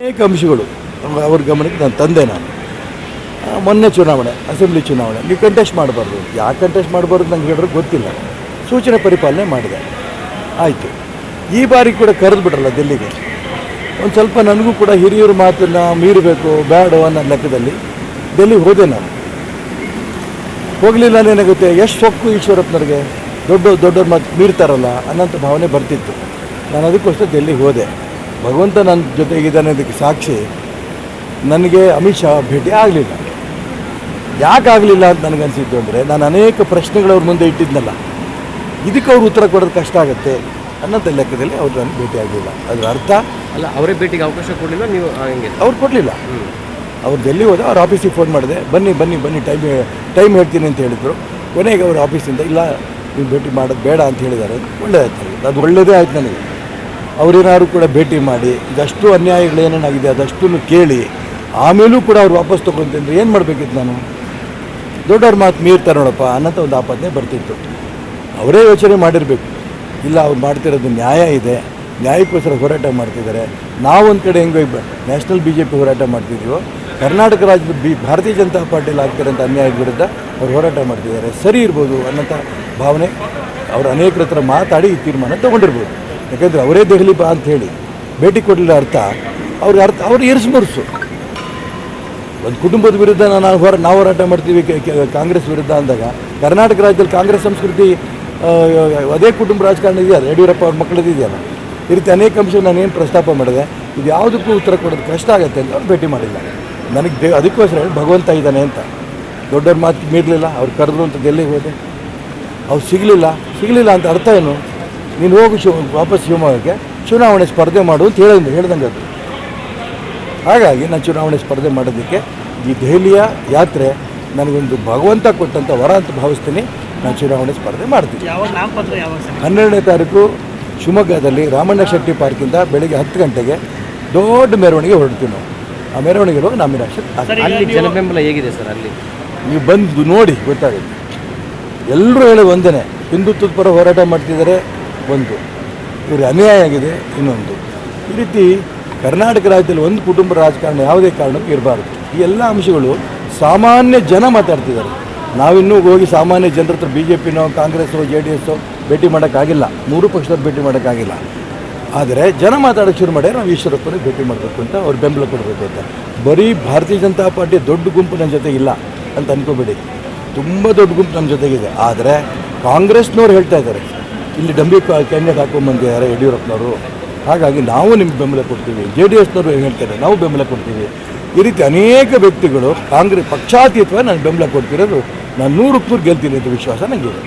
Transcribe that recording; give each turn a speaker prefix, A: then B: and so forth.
A: ಅನೇಕ ಅಂಶಗಳು. ಅವ್ರ ಗಮನಕ್ಕೆ ನಾನು ತಂದೆ ನಾನು. ಮೊನ್ನೆ ಚುನಾವಣೆ, ಅಸೆಂಬ್ಲಿ ಚುನಾವಣೆ. ನೀವು ಕಂಟೆಸ್ಟ್ ಮಾಡಬಾರ್ದು. ಯಾಕೆ ಕಂಟೆಸ್ಟ್ ಮಾಡಬಾರ್ದು ನಂಗೆ ಹೇಳಿದ್ರೆ ಗೊತ್ತಿಲ್ಲ. ಸೂಚನೆ ಪರಿಪಾಲನೆ ಮಾಡಿದೆ. ಆಯಿತು. ಈ ಬಾರಿ ಕೂಡ ಕರೆದು ಬಿಟ್ರಲ್ಲ ಡೆಲ್ಲಿಗೆ ಒಂದು ಸ್ವಲ್ಪ ನನಗೂ ಕೂಡ ಹಿರಿಯರ ಮಾತನ್ನು ಮೀರಬೇಕು ಬೇಡ ಅನ್ನೋ ಲೆಕ್ಕದಲ್ಲಿ ಡೆಲ್ಲಿಗೆ ಹೋದೆ ನಾನು. ಹೋಗಲಿಲ್ಲ ಏನಾಗುತ್ತೆ? ಎಷ್ಟು ಸೊಕ್ಕು ಈಶ್ವರಪ್ಪನವ್ರಿಗೆ? ದೊಡ್ಡ ದೊಡ್ಡವ್ರ ಮಾತು ಮೀರ್ತಾರಲ್ಲ ಅನ್ನೋಂಥ ಭಾವನೆ ಬರ್ತಿತ್ತು. ನಾನು ಅದಕ್ಕೋಸ್ಕರ ಡೆಲ್ಲಿಗೆ ಹೋದೆ. ಭಗವಂತ ನನ್ನ ಜೊತೆಗಿದ್ದಾನೆ ಅದಕ್ಕೆ ಸಾಕ್ಷಿ. ನನಗೆ ಅಮಿತ್ ಶಾ ಭೇಟಿ ಆಗಲಿಲ್ಲ. ಯಾಕೆ ಆಗಲಿಲ್ಲ ಅಂತ ನನಗನ್ಸಿದ್ದು ಅಂದರೆ ನಾನು ಅನೇಕ ಪ್ರಶ್ನೆಗಳು ಅವ್ರ ಮುಂದೆ ಇಟ್ಟಿದ್ನಲ್ಲ. ಇದಕ್ಕೆ ಅವ್ರು ಉತ್ತರ ಕೊಡೋದು ಕಷ್ಟ ಆಗುತ್ತೆ ಅನ್ನೋಂಥ ಲೆಕ್ಕದಲ್ಲಿ ಅವರು ನನಗೆ ಭೇಟಿ ಆಗಲಿಲ್ಲ. ಅದರ ಅರ್ಥ
B: ಅಲ್ಲ ಅವರೇ ಭೇಟಿಗೆ ಅವಕಾಶ ಕೊಡಲಿಲ್ಲ ನೀವು ಹಂಗೆ?
A: ಅವ್ರು ಕೊಡಲಿಲ್ಲ. ಅವ್ರು ಡೆಲ್ಲಿ ಹೋದ ಅವ್ರ ಆಫೀಸಿಗೆ ಫೋನ್ ಮಾಡಿದೆ ಬನ್ನಿ ಬನ್ನಿ ಬನ್ನಿ ಟೈಮ್ ಟೈಮ್ ಹೇಳ್ತೀನಿ ಅಂತ ಹೇಳಿದರು. ಕೊನೆಗೆ ಅವ್ರ ಆಫೀಸಿಂದ ಇಲ್ಲ ನೀವು ಭೇಟಿ ಮಾಡೋದು ಬೇಡ ಅಂತ ಹೇಳಿದ್ದಾರೆ. ಒಳ್ಳೆಯದಾಯ್ತು ಅದು ಒಳ್ಳೆಯದೇ ಆಯ್ತು ನನಗೆ. ಅವ್ರೇನಾದ್ರು ಕೂಡ ಭೇಟಿ ಮಾಡಿ, ಇದಷ್ಟು ಅನ್ಯಾಯಗಳು ಏನೇನಾಗಿದೆ ಅದಷ್ಟನ್ನು ಕೇಳಿ, ಆಮೇಲೂ ಕೂಡ ಅವ್ರು ವಾಪಸ್ ತೊಗೊಂತಿದ್ರು ಏನು ಮಾಡಬೇಕಿತ್ತು ನಾನು? ದೊಡ್ಡವ್ರ ಮಾತು ಮೀರ್ತಾರೆ ನೋಡಪ್ಪ ಅನ್ನೋಂಥ ಒಂದು ಆಪಾದನೆ ಬರ್ತಿತ್ತು. ಅವರೇ ಯೋಚನೆ ಮಾಡಿರಬೇಕು. ಇಲ್ಲ, ಅವ್ರು ಮಾಡ್ತಿರೋದು ನ್ಯಾಯ ಇದೆ, ನ್ಯಾಯಕ್ಕೋಸ್ಕರ ಹೋರಾಟ ಮಾಡ್ತಿದ್ದಾರೆ. ನಾವೊಂದು ಕಡೆ ಹೆಂಗೆ ನ್ಯಾಷನಲ್ ಬಿ ಜೆ ಪಿ ಹೋರಾಟ ಮಾಡ್ತಿದ್ದೀವೋ ಕರ್ನಾಟಕ ರಾಜ್ಯದ ಬಿ, ಭಾರತೀಯ ಜನತಾ ಪಾರ್ಟಿಯಲ್ಲಿ ಆಗ್ತಿರೋಂಥ ಅನ್ಯಾಯದ ವಿರುದ್ಧ ಅವ್ರು ಹೋರಾಟ ಮಾಡ್ತಿದ್ದಾರೆ. ಸರಿ ಇರ್ಬೋದು ಅನ್ನೋಂಥ ಭಾವನೆ, ಅವರು ಅನೇಕರ ಹತ್ರ ಮಾತಾಡಿ ಈ ತೀರ್ಮಾನ ತೊಗೊಂಡಿರ್ಬೋದು. ಯಾಕಂದರೆ ಅವರೇ ದೆಹಲಿ ಬಾ ಅಂತ ಹೇಳಿ ಭೇಟಿ ಕೊಡಲಿಲ್ಲ ಅರ್ಥ, ಅವ್ರಿಗೆ ಅರ್ಥ, ಅವ್ರು ಇರಿಸು ಮುರಿಸು ಒಂದು ಕುಟುಂಬದ ವಿರುದ್ಧ ನಾನು ಹೋರ, ನಾವು ಹೋರಾಟ ಮಾಡ್ತೀವಿ ಕಾಂಗ್ರೆಸ್ ವಿರುದ್ಧ ಅಂದಾಗ, ಕರ್ನಾಟಕ ರಾಜ್ಯದಲ್ಲಿ ಕಾಂಗ್ರೆಸ್ ಸಂಸ್ಕೃತಿ ಅದೇ ಕುಟುಂಬ ರಾಜಕಾರಣ ಇದೆಯಲ್ಲ ಯಡಿಯೂರಪ್ಪ ಅವ್ರ ಮಕ್ಕಳದ್ದು ಇದೆಯಲ್ಲ ಈ ರೀತಿ ಅನೇಕ ಅಂಶ ನಾನು ಏನು ಪ್ರಸ್ತಾಪ ಮಾಡಿದೆ. ಇದು ಯಾವುದಕ್ಕೂ ಉತ್ತರ ಕೊಡೋದು ಕಷ್ಟ ಆಗುತ್ತೆ ಅಂತ ಅವ್ರು ಭೇಟಿ ಮಾಡಿಲ್ಲ. ನನಗೆ ದೇ ಅದಕ್ಕೋಸ್ಕರ ಭಗವಂತ ಇದ್ದಾನೆ ಅಂತ. ದೊಡ್ಡವ್ರ ಮಾತು ಮೀರಲಿಲ್ಲ, ಅವ್ರು ಕರೆದ್ರು ಅಂತ ಡೆಲ್ಲಿಗೆ ಹೋದೆ. ಅವ್ರು ಸಿಗಲಿಲ್ಲ. ಸಿಗಲಿಲ್ಲ ಅಂತ ಅರ್ಥ ಏನು? ನೀನು ಹೋಗು ಶಿವ ವಾಪಸ್ ಶಿವಮೊಗ್ಗಕ್ಕೆ ಚುನಾವಣೆ ಸ್ಪರ್ಧೆ ಮಾಡು ಅಂತ ಹೇಳಿದಂಗೆ ಹೇಳ್ದಂಗೆ ಅದು. ಹಾಗಾಗಿ ನಾನು ಚುನಾವಣೆ ಸ್ಪರ್ಧೆ ಮಾಡೋದಕ್ಕೆ ಈ ದೆಹಲಿಯ ಯಾತ್ರೆ ನನಗೊಂದು ಭಗವಂತ ಕೊಟ್ಟಂಥ ವರ ಅಂತ ಭಾವಿಸ್ತೀನಿ. ನಾನು ಚುನಾವಣೆ ಸ್ಪರ್ಧೆ ಮಾಡ್ತೀನಿ.
C: ಯಾವಾಗ ನಾಮಪತ್ರ ಯಾವಾಗ ಸರ್?
A: ಹನ್ನೆರಡನೇ ತಾರೀಕು ಶಿವಮೊಗ್ಗದಲ್ಲಿ ರಾಮಣ್ಣ ಶೆಟ್ಟಿ ಪಾರ್ಕಿಂದ ಬೆಳಿಗ್ಗೆ ಹತ್ತು ಗಂಟೆಗೆ ದೊಡ್ಡ ಮೆರವಣಿಗೆ ಹೊರಡ್ತೀವಿ ನಾವು. ಆ ಮೆರವಣಿಗೆ ಹೋಗಿ ನಾಮಿನೇಷನ್
C: ಸರ್ ಈಗ
B: ಅಲ್ಲಿ
C: ನೀವು-
B: ಜನಬೆಂಬಲ ಹೇಗಿದೆ ಸರ್ ಅಲ್ಲಿ?
A: ನೀವು ಬಂದು ನೋಡಿ ಗೊತ್ತಾಗುತ್ತೆ. ಎಲ್ಲರೂ ಹೇಳಿ ಒಂದೇ ಹಿಂದುತ್ವದ ಪರ ಹೋರಾಟ ಮಾಡ್ತಿದ್ದಾರೆ ಒಂದು ಇವರು ಅನ್ಯಾಯ ಆಗಿದೆ ಇನ್ನೊಂದು. ಈ ರೀತಿ ಕರ್ನಾಟಕ ರಾಜ್ಯದಲ್ಲಿ ಒಂದು ಕುಟುಂಬ ರಾಜಕಾರಣ ಯಾವುದೇ ಕಾರಣಕ್ಕೂ ಇರಬಾರ್ದು. ಈ ಎಲ್ಲ ಅಂಶಗಳು ಸಾಮಾನ್ಯ ಜನ ಮಾತಾಡ್ತಿದ್ದಾರೆ. ನಾವಿನ್ನೂ ಹೋಗಿ ಸಾಮಾನ್ಯ ಜನರ ಹತ್ರ ಬಿ ಜೆ ಪಿನೋ ಕಾಂಗ್ರೆಸ್ಸೋ, ಜೆ ಡಿ ಎಸ್ಸೋ ಭೇಟಿ ಮಾಡೋಕ್ಕಾಗಿಲ್ಲ. ಮೂರು ಪಕ್ಷದವ್ರು ಭೇಟಿ ಮಾಡೋಕ್ಕಾಗಿಲ್ಲ. ಆದರೆ ಜನ ಮಾತಾಡೋಕ್ಕೆ ಶುರು ಮಾಡಿ ನಾವು ಈಶ್ವರಪ್ಪನಿಗೆ ಭೇಟಿ ಮಾಡಬೇಕು ಅಂತ ಅವ್ರು ಬೆಂಬಲ ಕೊಡಬೇಕು ಅಂತ. ಬರೀ ಭಾರತೀಯ ಜನತಾ ಪಾರ್ಟಿ ದೊಡ್ಡ ಗುಂಪು ನನ್ನ ಜೊತೆ ಇಲ್ಲ ಅಂತ ಅಂದ್ಕೋಬೇಡಿ ತುಂಬ ದೊಡ್ಡ ಗುಂಪು ನಮ್ಮ ಜೊತೆಗಿದೆ. ಆದರೆ ಕಾಂಗ್ರೆಸ್ನವ್ರು ಹೇಳ್ತಾ ಇದ್ದಾರೆ ಇಲ್ಲಿ ಡಂಬಿ ಕ್ಯಾಂಡಿಡೇಟ್ ಹಾಕೊಂಡ್ಬಂದಿದ್ದಾರೆ ಯಡಿಯೂರಪ್ಪನವರು. ಹಾಗಾಗಿ ನಾವು ನಿಮ್ಗೆ ಬೆಂಬಲ ಕೊಡ್ತೀವಿ. ಜೆ ಡಿ ಎಸ್ನವರು ಹೇಳ್ತಾರೆ? ನಾವು ಬೆಂಬಲ ಕೊಡ್ತೀವಿ. ಈ ರೀತಿ ಅನೇಕ ವ್ಯಕ್ತಿಗಳು ಕಾಂಗ್ರೆಸ್ ಪಕ್ಷಾತೀತವಾಗಿ ನಾನು ಬೆಂಬಲ ಕೊಡ್ತಿರೋದು ನಾನು ನೂರಕ್ಕೆ ನೂರು ಗೆಲ್ತೀನಿ ಅಂತ ವಿಶ್ವಾಸ ನನಗಿದೆ